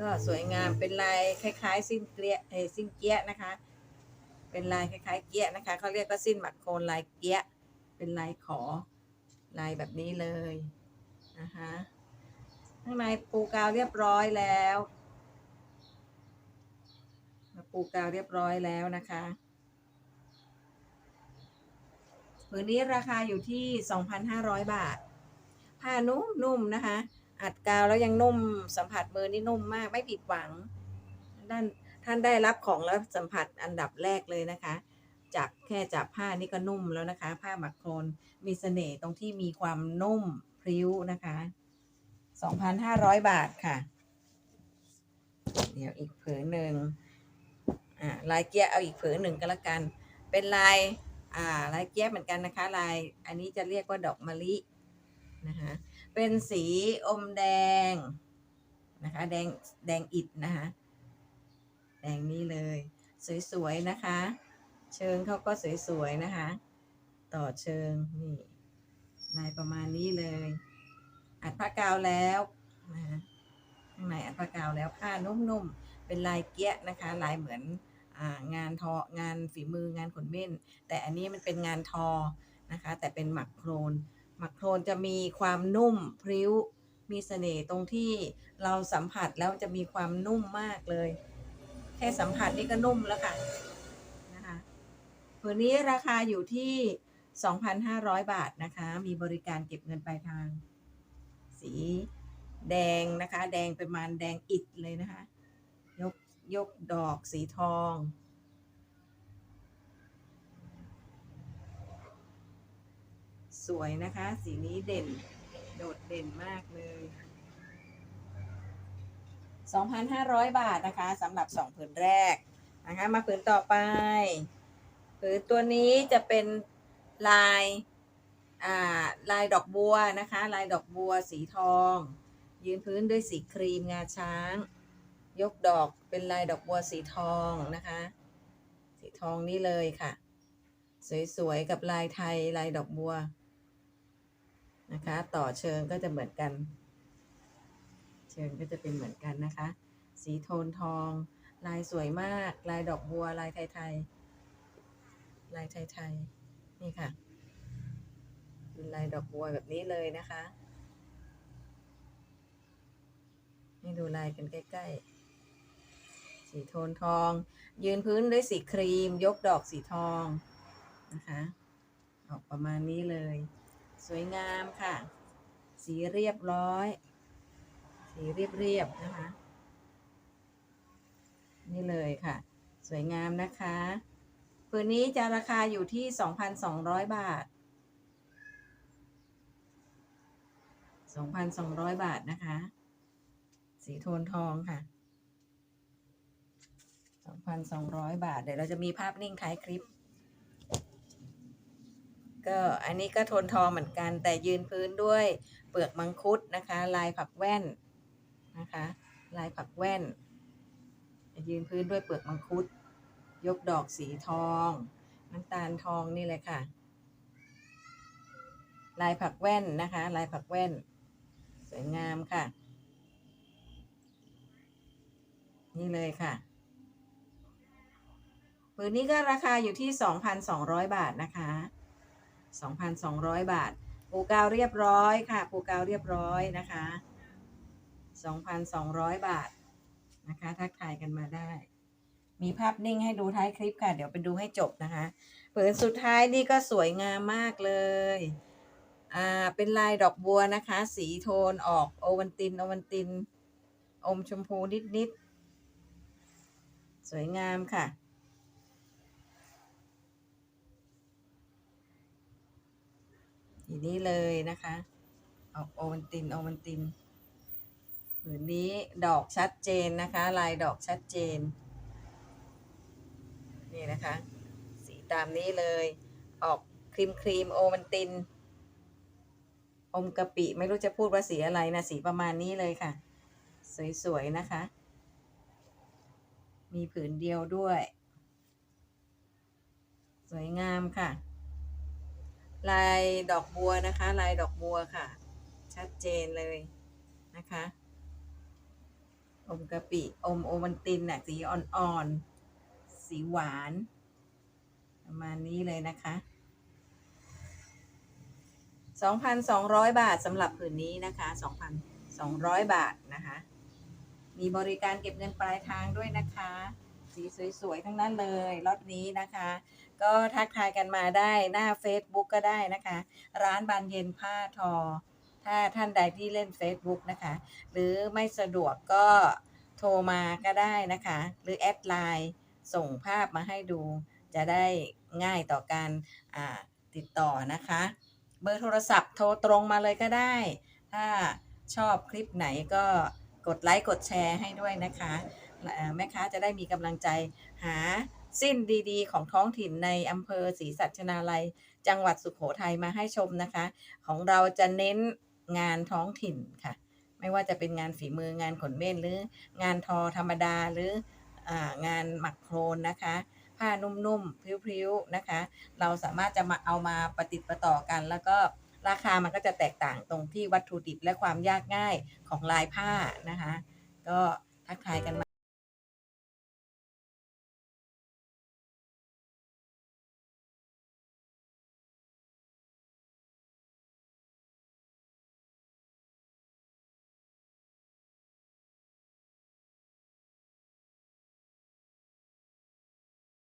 ก็สวยงามเป็นลายคล้ายๆ สิ้นเกลียเอสิ้นเกี้ยนะคะ เป็นลายคล้ายๆ เกี้ยนะคะเขาเรียกว่าสิ้นหมักโคนลายเกี้ย เป็นลายขอลายแบบนี้เลยนะคะข้างในปูกาวเรียบร้อยแล้วปูกาวเรียบร้อยแล้วนะคะผืนนี้ราคาอยู่ที่ 2,500 บาท ผ้านุ่มๆนะคะ อัดกาวแล้วยังนุ่มสัมผัสมือนี่นุ่มมากไม่ผิดหวังด้านท่านได้รับของแล้วสัมผัสอันดับแรกเลยนะคะจับแค่จับผ้านี่ก็นุ่มแล้วนะคะ ผ้าหมักโครนมีเสน่ห์ตรงที่มีความนุ่มพริ้วนะคะ 2,500 บาทค่ะ เดี๋ยวอีกผืนหนึ่งอ่าลายเกียเอาอีกผืนหนึ่งก็แล้วกัน เป็นลายอ่าลายเกียเหมือนกันนะคะ ลายอันนี้จะเรียกว่าดอกมะลินะคะ เป็นสีอมแดงนะคะ แดงแดงอิฐนะคะแดงนี้เลย สวยๆนะคะ เชิงเขาก็สวยๆนะคะ ต่อเชิงนี่ลายประมาณนี้เลย อัดผ้ากาวแล้วนะคะข้างในอัดผ้ากาวแล้วผ้านุ่มๆ เป็นลายเกี้ยนะคะ ลายเหมือนงานทองานฝีมืองานขนเม่น แต่อันนี้มันเป็นงานทอนะคะ แต่เป็นหมักโครนักโครนจะมีความนุ่มพริ้ว มีเสน่ห์ตรงที่เราสัมผัสแล้วจะมีความนุ่มมากเลย แค่สัมผัสนี่ก็นุ่มแล้วค่ะนะคะผืนนี้ราคาอยู่ที่ 2,500 บาทนะคะ มีบริการเก็บเงินปลายทาง สีแดงนะคะ แดงประมาณแดงอิฐเลยนะคะ ยกยกดอกสีทอง สวยนะคะ สีนี้เด่น โดดเด่นมากเลย 2,500 บาทนะคะสำหรับสองผืนแรกนะคะ มาผืนต่อไป ผืนตัวนี้จะเป็นลายอ่าลายดอกบัวนะคะ ลายดอกบัวสีทอง ยืนพื้นด้วยสีครีมงาช้าง ยกดอกเป็นลายดอกบัวสีทองนะคะ สีทองนี่เลยค่ะ สวยๆ กับลายไทยลายดอกบัว นะคะ ต่อเชิงก็จะเหมือนกัน เชิงก็จะเป็นเหมือนกันนะคะ สีโทนทอง ลายสวยมาก ลายดอกบัว ลายไทยๆ ลายไทยๆ นี่ค่ะเป็นลายดอกบัวแบบนี้เลยนะคะนี่ดูลายกันใกล้ๆ สีโทนทอง ยืนพื้นด้วยสีครีม ยกดอกสีทองนะคะ ออกประมาณนี้เลย สวยงามค่ะ สีเรียบร้อย สีเรียบๆนะคะ นี่เลยค่ะ สวยงามนะคะผืนนี้จะราคาอยู่ที่ 2,200 บาท 2,200 บาทนะคะ สีโทนทองค่ะ 2,200 บาท เดี๋ยวเราจะมีภาพนิ่งท้ายคลิป ก็อันนี้ก็โทนทองเหมือนกัน แต่ยืนพื้นด้วยเปลือกมังคุดนะคะ ลายผักแว่นนะคะ ลายผักแว่น ยืนพื้นด้วยเปลือกมังคุด ยกดอกสีทอง น้ำตาลทองนี่เลยค่ะ ลายผักแว่นนะคะ ลายผักแว่น สวยงามค่ะ นี่เลยค่ะปืนนี้ก็ราคาอยู่ที่ 2,200 บาทนะคะ 2,200 บาท ปูกาวเรียบร้อยค่ะ ปูกาวเรียบร้อยนะคะ 2,200 บาทนะคะทักทายกันมาได้ มีภาพนิ่งให้ดูท้ายคลิปค่ะ เดี๋ยวไปดูให้จบนะคะผืนสุดท้ายนี่ก็สวยงามมากเลยอ่าเป็นลายดอกบัวนะคะ สีโทนออกโอวันตินโอวันติน อมชมพูนิดๆสวยงามค่ะ ทีนี้เลยนะคะออกโอวันตินโอวันตินผืนนี้ดอกชัดเจนนะคะ ลายดอกชัดเจน นี่นะคะ สีตามนี้เลย ออกครีมครีมโอวันติน อมกะปิไม่รู้จะพูดว่าสีอะไรนะ สีประมาณนี้เลยค่ะ สวยๆนะคะ มีผืนเดียวด้วย สวยงามค่ะ ลายดอกบัวนะคะ ลายดอกบัวค่ะ ชัดเจนเลยนะคะ อมกะปิอมโอมันตินน่ะสีอ่อนๆ สีหวาน ประมาณนี้เลยนะคะ 2,200 บาทสำหรับผืนนี้นะคะ 2,200 บาทนะคะ มีบริการเก็บเงินปลายทางด้วยนะคะ สีสวยๆ ทั้งนั้นเลยรถนี้นะคะ ก็ทักทายกันมาได้หน้า Facebook ก็ได้นะคะ ร้านบานเย็นผ้าทอ ถ้าท่านใดที่เล่น Facebook นะคะ หรือไม่สะดวกก็โทรมาก็ได้นะคะ หรือแอดไลน์ส่งภาพมาให้ดู จะได้ง่ายต่อการติดต่อนะคะ เบอร์โทรศัพท์โทรตรงมาเลยก็ได้ ถ้าชอบคลิปไหนก็กดไลค์กดแชร์ให้ด้วยนะคะ แม่ค้าจะได้มีกำลังใจหาสิ้นดีๆ ของท้องถิ่นในอำเภอศรีสัชนาลัย จังหวัดสุขโขทัยมาให้ชมนะคะ ของเราจะเน้นงานท้องถิ่นค่ะ ไม่ว่าจะเป็นงานฝีมืองานขนเม่นหรืองานทอธรรมดาหรือองานหมักโครนนะคะ ผ้านุ่มๆพริ้วๆนะคะ เราสามารถจะมาเอามาประติดประต่อกัน แล้วก็ราคามันก็จะแตกต่างตรงที่วัตถุดิบและความยากง่ายของลายผ้านะคะ ก็ทักทายกันมา